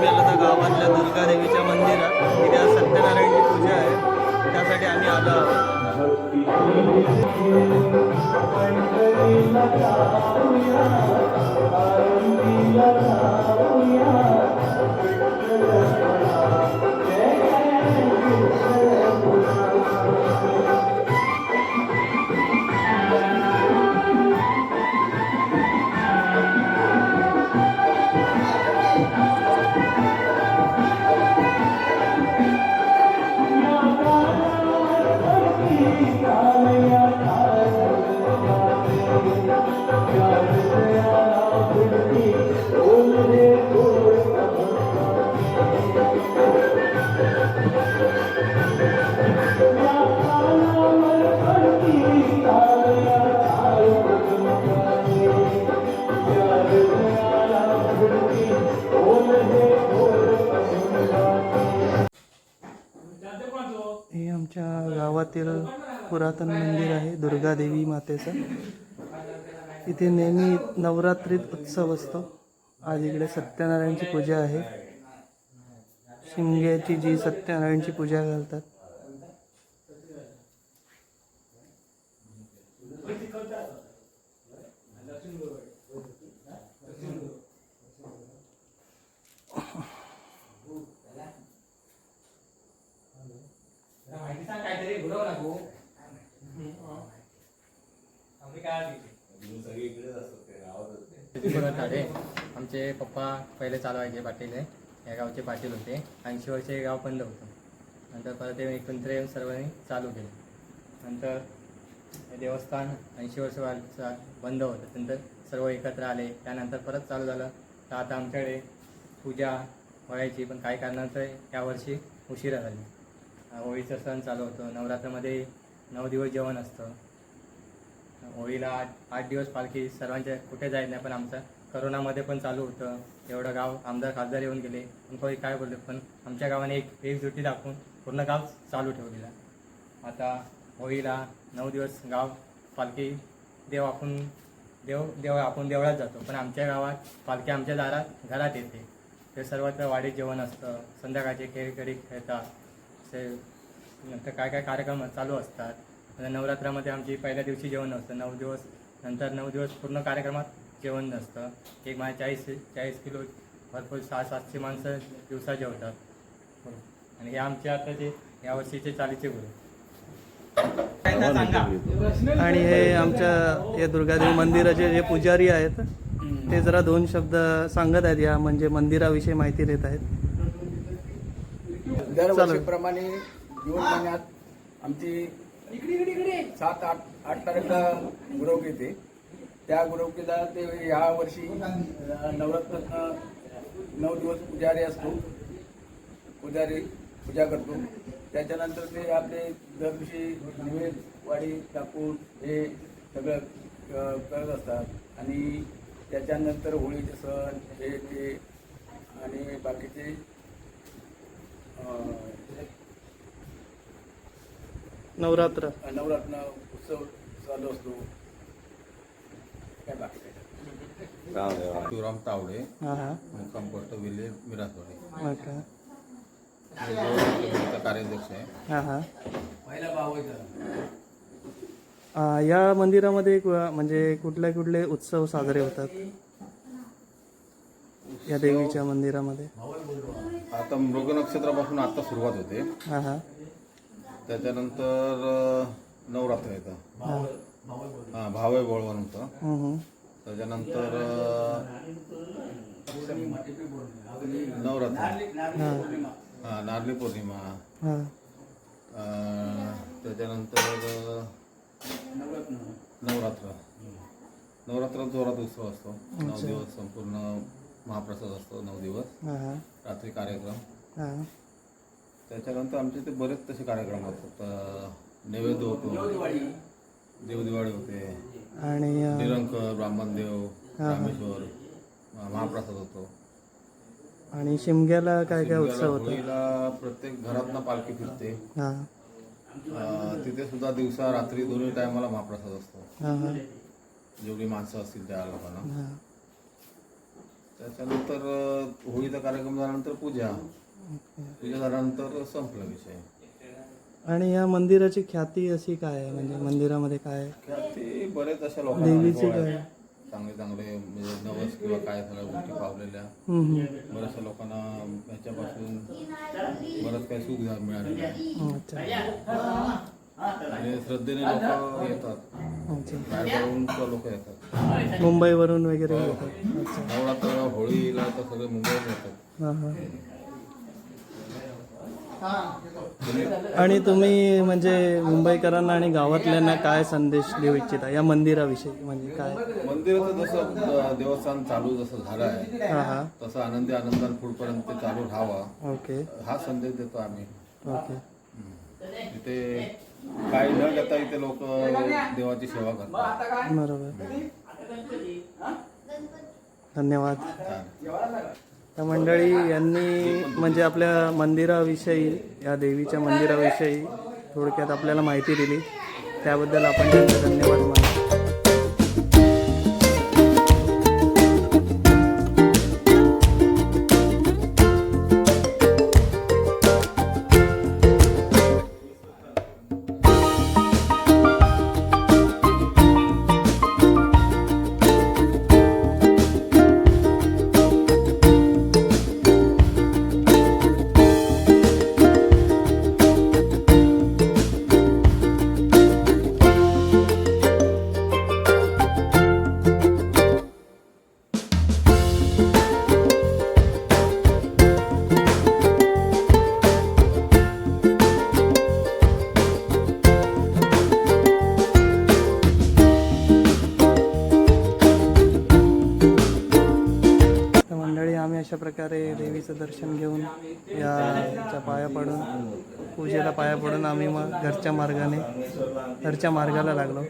आम्ही आलो तर गावातल्या दुर्गा देवीच्या मंदिरात तिथे आज सत्यनारायणची पूजा आहे. त्यासाठी आम्ही आलो आहोत. गावातील पुरातन मंदिर आहे दुर्गादेवी मातेचं. इथे नेहमी नवरात्रीत उत्सव असतो. आज इकडे सत्यनारायणची पूजा आहे. शिमग्याची जी सत्यनारायणची पूजा घालतात परत आले आमचे पप्पा पहिले चालवायचे पाटील हे. या गावचे पाटील होते. ऐंशी वर्ष हे गाव बंद होतं. नंतर परत ते एकत्र येऊन सर्वांनी चालू केले. नंतर हे देवस्थान ऐंशी वर्ष बंद होतं. नंतर सर्व एकत्र आले. त्यानंतर परत चालू झालं. तर आता आमच्याकडे पूजा व्हायची. पण काही कारणांचं यावर्षी उशिरा झाली. होळीचं होळीचा सण चालू होतो. नवरात्रामध्ये नऊ दिवस जेवण असतं. होळीला आठ आठ दिवस पालखी सर्वांच्या कुठे जायचं नाही पण आमचं करोनामध्ये पण चालू होतं. एवढं गाव आमदार खासदार येऊन गेले. पण कोणी काय बोलले पण आमच्या गावाने एक एकजुटी दाखवून पूर्ण गाव चालू ठेवलेलं आता होळीला नऊ दिवस गाव पालखी देव आपण देव देव आपण देवळात जातो. पण आमच्या गावात पालखी आमच्या दारात घरात येते. ते सर्वत्र वाडीत जेवण असतं. संध्याकाळचे खेळ खेळी खेळतात. असे नंतर काय काय कार्यक्रम चालू असतात. नवरात्रामध्ये आमची पहिल्या दिवशी जेवण असतं. नऊ दिवस नंतर नऊ दिवस पूर्ण कार्यक्रमात जेवण नसतं एक माझ्या चाळीस चाळीस किलो भरपूर सहा सातशे माणसं दिवसा जेवतात हो. आणि हे आमचे आताचे यावर्षीचे चालीचे गुरु. आणि हे आमच्या या दुर्गादेवी मंदिराचे जे पुजारी आहेत ते जरा दोन शब्द सांगत आहेत. या म्हणजे मंदिराविषयी माहिती देत आहेत. दरवर्षीप्रमाणे जून महिन्यात आमची सात आठ आठ तारखेला गुरवकी येते त्या गुरवकीला ते या वर्षी नवरत्न नऊ दिवस पुजारी असतो. पुजारी पूजा करतो. त्याच्यानंतर ते आपले दर दिवशी निवेद वाडी टाकून हे सगळं करत असतात. आणि त्याच्यानंतर होळीचे सण हे ते आणि बाकीचे नवरात्र. नवरत्न उत्सव चालू असतो. शिवराम तावडे हां हां. मुक्काम पोस्ट विलेज मिरासवाडी कार्याध्यक्ष आहे. हां हां. पहिला भाव आ, या मंदिरामध्ये म्हणजे कुठले कुठले उत्सव साजरे होतात? या देवीच्या मंदिरामध्ये. आता मृग नक्षत्रापासून आता सुरुवात होते. हां हां. त्याच्यानंतर नवरात्र येतं हां भावे बोळवण होतं. त्याच्यानंतर नवरात्र. हां. नारळी पौर्णिमा. हां. अं, त्याच्यानंतर नवरात्र. नवरात्रात जोरात उत्सव असतो. नऊ दिवस संपूर्ण महाप्रसाद असतो नऊ दिवस. हां हां. रात्री कार्यक्रम. हां. त्याच्यानंतर आमचे ते बरेच तसे कार्यक्रम होतात. अं, नैवेद्य होतो देवदिवाळी होते. आणि निरंकर ब्राह्मणदेव रामेश्वर अं, महाप्रसाद होतो. आणि शिमग्याला काय काय उत्सव होळीला प्रत्येक घरातनं पालखी फिरते. हां. तिथे सुद्धा दिवसा रात्री दोन्ही टायमाला महाप्रसाद असतो. जेवढी माणसं असतील त्या लोकांना. हां. त्याच्यानंतर होळीचा कार्यक्रम झाल्यानंतर पूजा. पूजा झाल्यानंतर संपला विषय. आणि या मंदिराची ख्याती अशी काय आहे? म्हणजे मंदिरामध्ये काय? आहे? ते बरेच अशा लोकांना देवीचे अनुभव काय? आहेत. चांगले चांगले म्हणजे नवस किंवा काय झालं गोष्टी पावलेल्या. हम्म, हम्म. बऱ्याचशा लोकांना ह्याच्यापासून बरंच काही सुख झा- मिळालेलं आहे हम्म, अच्छा. आणि श्रद्धेने लोक येतात. अच्छा. बाहेरगावून लोक येतात. मुंबईवरून वगैरे येतात. अच्छा. नवरात्र होळीला तर सगळे मुंबईत येतात. हां हां. आणि तुम्ही म्हणजे मुंबईकरांना आणि गावातल्यांना काय संदेश देऊ इच्छिता? या मंदिराविषयी म्हणजे काय? मंदिराचं जसं देवस्थान चालू जसं झालं आहे हां हां. तसं आनंदी आनंदाने पुढपर्यंत चालू राहावा. ओके. हा संदेश देतो आम्ही. ओके. इथे काही न घेता इथे लोक देवाची सेवा करतात. बरोबर. धन्यवाद. तर त्या मंडळी यांनी म्हणजे आपल्या मंदिराविषयी या देवीच्या मंदिराविषयी थोडक्यात आपल्याला माहिती दिली. त्याबद्दल आपण त्यांचे धन्यवाद मानतो. अशा प्रकारे देवीचं दर्शन घेऊन याच्या पाया पडून पूजेला पाया पडून आम्ही मग घरच्या मार्गाने घरच्या मार्गाला लागलो.